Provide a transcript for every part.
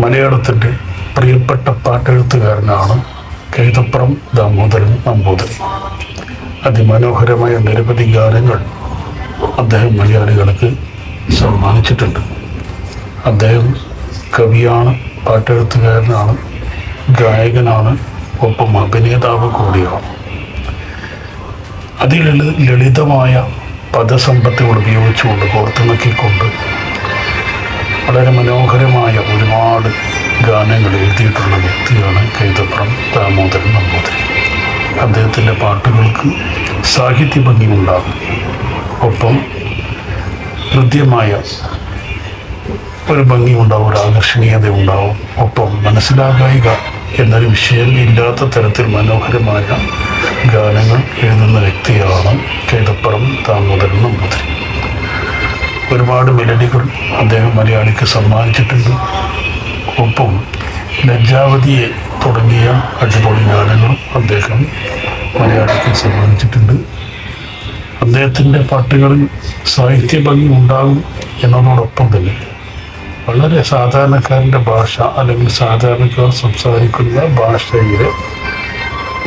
മലയാളത്തിന്റെ പ്രിയപ്പെട്ട പാട്ടെഴുത്തുകാരനാണ് കൈതപ്പുറം ദാമോദരൻ നമ്പൂതിരി അതിമനോഹരമായ നിരവധി ഗാനങ്ങൾ അദ്ദേഹം മലയാളികൾക്ക് സമ്മാനിച്ചിട്ടുണ്ട്. അദ്ദേഹം കവിയാണ് പാട്ടെഴുത്തുകാരനാണ് ഗായകനാണ് ഒപ്പം അഭിനേതാവ് കൂടിയാണ്. അതിലളി ലളിതമായ പദസമ്പത്തുകൾ ഉപയോഗിച്ചുകൊണ്ട് കോർത്തിണക്കിക്കൊണ്ട് വളരെ മനോഹരമായ ഒരുപാട് ഗാനങ്ങൾ എഴുതിയിട്ടുള്ള വ്യക്തിയാണ് കൈതപ്രം ദാമോദരൻ നമ്പൂതിരി. അദ്ദേഹത്തിന്റെ പാട്ടുകൾക്ക് സാഹിത്യ ഭംഗിയുണ്ടാകും. ഒപ്പം ഹൃദ്യമായ ഒരു ഭംഗി ഉണ്ടാവും ഒരു ആകർഷണീയത ഉണ്ടാവും. ഒപ്പം മനസ്സിലാകായിക എന്നൊരു വിഷയം ഇല്ലാത്ത തരത്തിൽ മനോഹരമായ ഗാനങ്ങൾ എഴുതുന്ന വ്യക്തിയാണ് കൈതപ്പുറം ദാമോദരൻ നമ്പൂതിരി. ഒരുപാട് മെലഡികൾ അദ്ദേഹം മലയാളിക്ക് സമ്മാനിച്ചിട്ടുണ്ട്. ഒപ്പം ലജ്ജാവതിയെ തുടങ്ങിയ അടിപൊളി ഗാനങ്ങളും അദ്ദേഹം മലയാളിക്ക് സമ്മാനിച്ചിട്ടുണ്ട്. അദ്ദേഹത്തിന്റെ പാട്ടുകളിൽ സാഹിത്യ ഭംഗി ഉണ്ടാകും എന്നതോടൊപ്പം തന്നെ വളരെ സാധാരണക്കാരന്റെ ഭാഷ അല്ലെങ്കിൽ സാധാരണക്കാർ സംസാരിക്കുന്ന ഭാഷയിലെ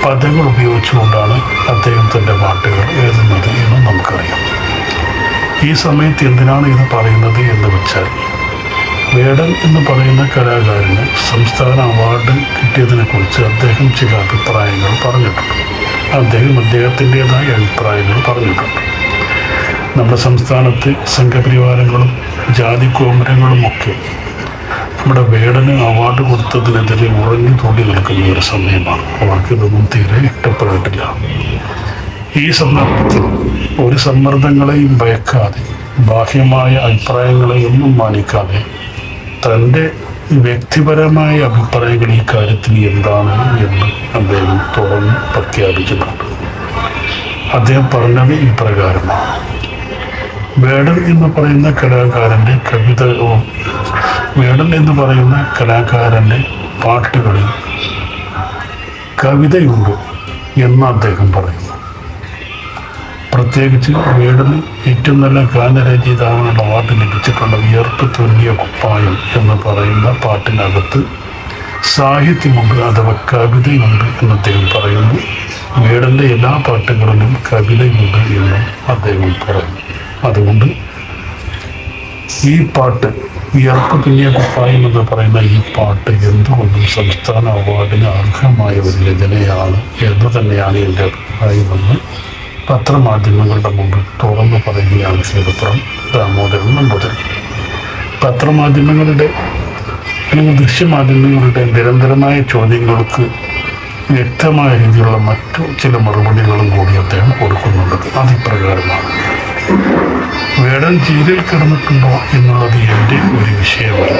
പദങ്ങൾ ഉപയോഗിച്ചുകൊണ്ടാണ് അദ്ദേഹം തന്റെ പാട്ടുകൾ എഴുതുന്നത് എന്ന് നമുക്കറിയാം. ഈ സമയത്ത് എന്തിനാണ് ഇത് പറയുന്നത് എന്ന് വെച്ചാൽ വേടൻ എന്ന് പറയുന്ന കലാകാരന് സംസ്ഥാന അവാർഡ് കിട്ടിയതിനെക്കുറിച്ച് അദ്ദേഹം ചില അഭിപ്രായങ്ങൾ പറഞ്ഞിട്ടുണ്ട്. അദ്ദേഹം അദ്ദേഹത്തിന്റെതായ അഭിപ്രായങ്ങൾ പറഞ്ഞിട്ടുണ്ട്. നമ്മുടെ സംസ്ഥാനത്ത് സംഘപരിവാരങ്ങളും ജാതി കോമരങ്ങളും ഒക്കെ നമ്മുടെ വേടന് അവാർഡ് കൊടുത്തതിനെതിരെ ഉറഞ്ഞു തോണ്ടി നിൽക്കുന്ന ഒരു സമയമാണ്. അവർക്കിതൊന്നും തീരെ ഇഷ്ടപ്പെട്ടിട്ടില്ല. ഈ സന്ദർഭത്തിൽ ഒരു സമ്മർദ്ദങ്ങളെയും ഭയക്കാതെ ബാഹ്യമായ അഭിപ്രായങ്ങളെയൊന്നും മാനിക്കാതെ തന്റെ വ്യക്തിപരമായ അഭിപ്രായങ്ങൾ ഈ കാര്യത്തിൽ എന്താണ് എന്ന് അദ്ദേഹം തുറന്ന് പ്രഖ്യാപിക്കുന്നുണ്ട് അദ്ദേഹം പറഞ്ഞത് ഈ പ്രകാരമാണ്. വേടൻ എന്ന് പറയുന്ന കലാകാരന്റെ കവിത വേടൻ എന്ന് പറയുന്ന കലാകാരന്റെ പാട്ടുകളിൽ കവിതയുണ്ട് എന്ന് അദ്ദേഹം പറയുന്നു. പ്രത്യേകിച്ച് വേടന് ഏറ്റവും നല്ല ഗാനരചയിതാവിനുള്ള അവാർഡ് ലഭിച്ചിട്ടുള്ള വിയർപ്പ് തുല്യ കുപ്പായം എന്ന് പറയുന്ന പാട്ടിനകത്ത് സാഹിത്യമുണ്ട് അഥവാ കവിതയുണ്ട് എന്ന് അദ്ദേഹം പറയുന്നു. വേടന്റെ എല്ലാ പാട്ടുകളിലും കവിതയുണ്ട് എന്നും അദ്ദേഹം പറയുന്നു. അതുകൊണ്ട് ഈ പാട്ട് വിയർപ്പ് തുല്യ കുപ്പായം എന്ന് പറയുന്ന ഈ പാട്ട് എന്തുകൊണ്ടും സംസ്ഥാന അവാർഡിന് അർഹമായ ഒരു രചനയാണ് എന്ന് തന്നെയാണ് എന്റെ അഭിപ്രായമെന്ന് പത്രമാധ്യമങ്ങളുടെ മുമ്പിൽ തുറന്നു പറയുകയാണ് ശ്രീപത്രം ദാമോദരൻ നമ്പൂതിരി. പത്രമാധ്യമങ്ങളുടെ അല്ലെങ്കിൽ ദൃശ്യമാധ്യമങ്ങളുടെ നിരന്തരമായ ചോദ്യങ്ങൾക്ക് വ്യക്തമായ രീതിയിലുള്ള മറ്റു ചില മറുപടികളും കൂടി അദ്ദേഹം കൊടുക്കുന്നുണ്ട്. അതിപ്രകാരമാണ്. വേടൻ ജയിലിൽ കിടന്നിട്ടുണ്ടോ എന്നുള്ളത് എന്റെ ഒരു വിഷയമല്ല.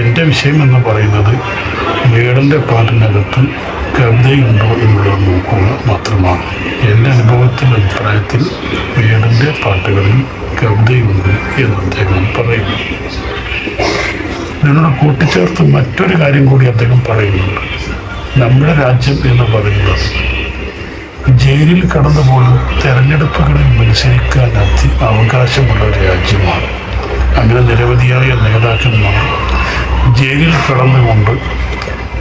എന്റെ വിഷയം എന്ന് പറയുന്നത് വേടന്റെ പാട്ടിനകത്ത് കവിതയുണ്ടോ എന്നുള്ളത് നോക്കുക മാത്രമാണ്. എന്റെ അനുഭവത്തിൽ അഭിപ്രായത്തിൽ വേടന്റെ പാട്ടുകളിൽ കവിതയുണ്ട് എന്ന് അദ്ദേഹം പറയുന്നു. ഇതിനോട് കൂട്ടിച്ചേർത്ത് മറ്റൊരു കാര്യം കൂടി അദ്ദേഹം പറയുന്നുണ്ട്. നമ്മുടെ രാജ്യം എന്ന് പറയുന്നത് ജയിലിൽ കടന്നുപോലും തെരഞ്ഞെടുപ്പുകളിൽ മത്സരിക്കാൻ അതി അവകാശമുള്ള രാജ്യമാണ്. അങ്ങനെ നിരവധിയായ നേതാക്കന്മാർ ജയിലിൽ കടന്നുകൊണ്ട്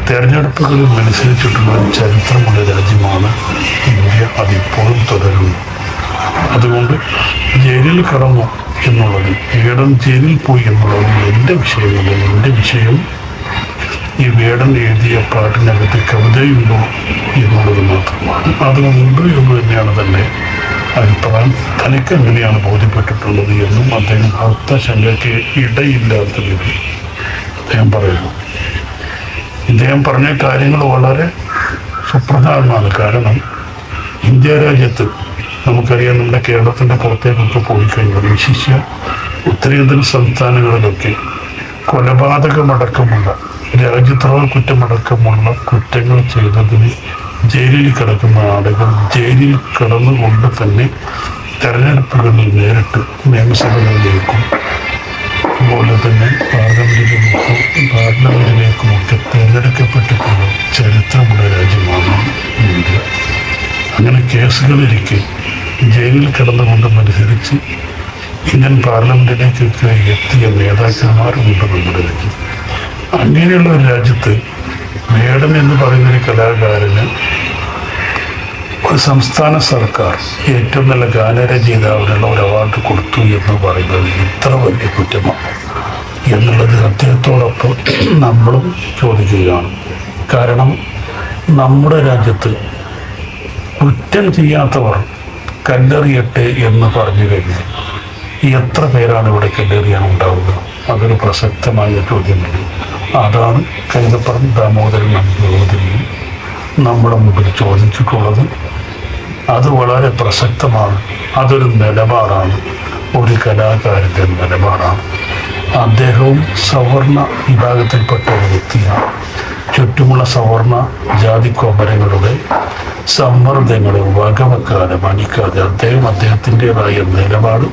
തെരഞ്ഞെടുപ്പുകളിൽ മത്സരിച്ചിട്ടുള്ള ചരിത്രമുള്ള രാജ്യമാണ് ഇന്ത്യ. അതിപ്പോഴും തുടരുന്നു. അതുകൊണ്ട് ജയിലിൽ കടന്നു എന്നുള്ളത് വേടൻ ജയിലിൽ പോയി എന്നുള്ളത് എന്റെ വിഷയമല്ല. എന്റെ വിഷയം ഈ വേടൻ എഴുതിയ പാട്ടിനകത്ത് കവിതയുണ്ടോ എന്നുള്ളത് മാത്രമാണ്. അതുകൊണ്ട് എന്ന് തന്നെയാണ് തന്നെ അഭിപ്രായം. തനിക്ക് എങ്ങനെയാണ് ബോധ്യപ്പെട്ടിട്ടുള്ളത് എന്നും അദ്ദേഹം അർത്ഥശങ്കയ്ക്ക് ഇടയില്ലാത്ത വിധം അദ്ദേഹം പറയുന്നു. ഇദ്ദേഹം പറഞ്ഞ കാര്യങ്ങൾ വളരെ സുപ്രധാനമാണ്. കാരണം ഇന്ത്യ രാജ്യത്ത് നമുക്കറിയാം നമ്മുടെ കേരളത്തിന്റെ പുറത്തേക്കൊക്കെ പോയി കഴിഞ്ഞാൽ വിശിഷ്യ ഉത്തരേന്ത്യൻ സംസ്ഥാനങ്ങളിലൊക്കെ കൊലപാതകമടക്കമുള്ള രാജ്യദ്രോഹ കുറ്റമടക്കമുള്ള കുറ്റങ്ങൾ ചെയ്തതിന് ജയിലിൽ കിടക്കുന്ന ആളുകൾ ജയിലിൽ കിടന്നുകൊണ്ട് തന്നെ തെരഞ്ഞെടുപ്പുകളിൽ നേരിട്ട് നിയമസഭകളിലേക്കും അതുപോലെ തന്നെ പാർലമെന്റിലേക്കും പാർലമെന്റിലേക്കുമൊക്കെ കേസുകളിരിക്കെ ജയിലിൽ കിടന്നുകൊണ്ട് മത്സരിച്ച് ഇന്ത്യൻ പാർലമെന്റിലേക്കൊക്കെ എത്തിയ നേതാക്കന്മാരുമുണ്ട് നമ്മുടെ രാജ്യം അങ്ങനെയുള്ള ഒരു രാജ്യത്ത് മേഡൻ എന്ന് പറയുന്ന ഒരു കലാകാരന് ഒരു സംസ്ഥാന സർക്കാർ ഏറ്റവും നല്ല ഗാനരചയിതാവിനുള്ള ഒരു അവാർഡ് കൊടുത്തു എന്ന് പറയുന്നത് ഇത്ര വലിയ കുറ്റമാണ് എന്നുള്ളത് അദ്ദേഹത്തോടൊപ്പം നമ്മളും ചോദിക്കുകയാണ്. കാരണം നമ്മുടെ രാജ്യത്ത് കുറ്റം ചെയ്യാത്തവർ കല്ലെറിയട്ടെ എന്ന് പറഞ്ഞു കഴിഞ്ഞാൽ എത്ര പേരാണ് ഇവിടെ കല്ലെറിയാൻ ഉണ്ടാവുക? അതൊരു പ്രസക്തമായ ചോദ്യമുണ്ട് അതാണ് കൈതപ്പുറം ദാമോദരൻ നമ്പൂതിരിയും നമ്മുടെ മുമ്പിൽ ചോദിച്ചിട്ടുള്ളത്. അത് വളരെ പ്രസക്തമാണ്. അതൊരു നിലപാടാണ്. ഒരു കലാകാരന്റെ നിലപാടാണ്. അദ്ദേഹവും സവർണ വിഭാഗത്തിൽപ്പെട്ട ഒരു വ്യക്തിയാണ്. ചുറ്റുമുള്ള സവർണ ജാതി കോമരങ്ങളുടെ സമ്മർദ്ദങ്ങളെ വകവെക്കാതെ മാനിക്കാതെ അദ്ദേഹം അദ്ദേഹത്തിന്റെതായ നിലപാട്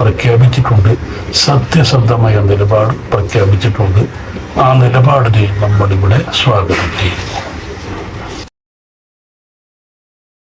പ്രഖ്യാപിച്ചിട്ടുണ്ട്. സത്യസന്ധമായ നിലപാട് പ്രഖ്യാപിച്ചിട്ടുണ്ട്. ആ നിലപാടിനെ നമ്മളിവിടെ സ്വാഗതം ചെയ്യും